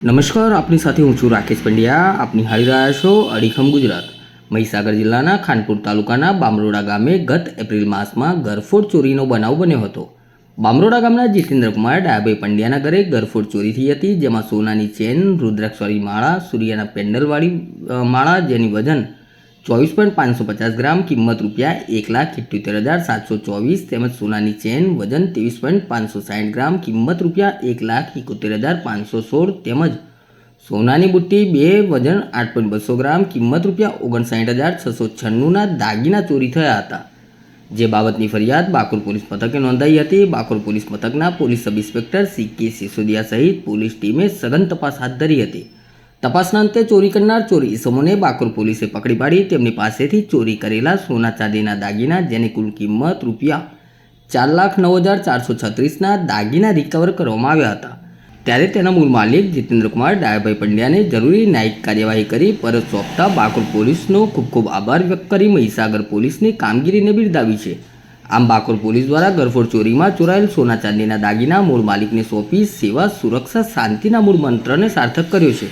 નમસ્કાર, આપની સાથે હું છું રાકેશ પંડ્યા. આપની નિહાળી રહ્યા છો અડીખમ ગુજરાત. મહીસાગર જિલ્લાના ખાનપુર તાલુકાના બામરોડા ગામે ગત એપ્રિલ માસમાં ગરફોડ ચોરીનો બનાવ બન્યો હતો. બામરોડા ગામના જીતેન્દ્રકુમાર ડાયાભાઈ પંડ્યાના ઘરે ગરફોડ ચોરી થઈ હતી, જેમાં સોનાની ચેન, રુદ્રાક્ષવાળી માળા, સૂર્યના પેન્ડલવાળી માળા જેની વજન ચોવીસ પોઈન્ટ પાંચસો પચાસ ગ્રામ કિંમત રૂપિયા એક લાખ ઇઠ્યોતેર હજાર સાતસો ચોવીસ તેમજ સોનાની ચેન વજન ત્રેવીસ પોઈન્ટ પાંચસો સાઠ ગ્રામ કિંમત રૂપિયા એક લાખ એકોતેર હજાર પાંચસો સોળ તેમજ સોનાની બુટ્ટી બે વજન આઠ પોઈન્ટ બસો ગ્રામ કિંમત રૂપિયા ઓગણસાઠ હજાર છસો છન્નુંના દાગીના ચોરી થયા હતા. જે બાબતની ફરિયાદ બાકુર પોલીસ મથકે નોંધાઈ હતી. બાકુર પોલીસ મથકના police sub inspector C K Sisodia સહિત પોલીસ ટીમે સઘન તપાસ હાથ ધરી હતી. તપાસના અંતે ચોરી કરનાર ચોરી ઇસમોને બાકુર પોલીસે પકડી પાડી. તેમની પાસેથી ચોરી કરેલા સોના ચાંદીના દાગીના, જેની કુલ કિંમત રૂપિયા ચાર લાખ નવ હજાર ચારસો છત્રીસના દાગીના રિકવર કરવામાં આવ્યા હતા. ત્યારે તેના મૂળ માલિક જીતેન્દ્રકુમાર ડાયાભાઈ પંડ્યાને જરૂરી ન્યાયિક કાર્યવાહી કરી પરત સોંપતા બાકુર પોલીસનો ખૂબ ખૂબ આભાર વ્યક્ત કરી મહીસાગર પોલીસની કામગીરીને બિરદાવી છે. આમ બાકોર પોલીસ દ્વારા ગરફોડ ચોરીમાં ચોરાયેલ સોના ચાંદીના દાગીના મૂળ માલિકને સોંપી સેવા સુરક્ષા શાંતિના મૂળ મંત્રને સાર્થક કર્યો છે.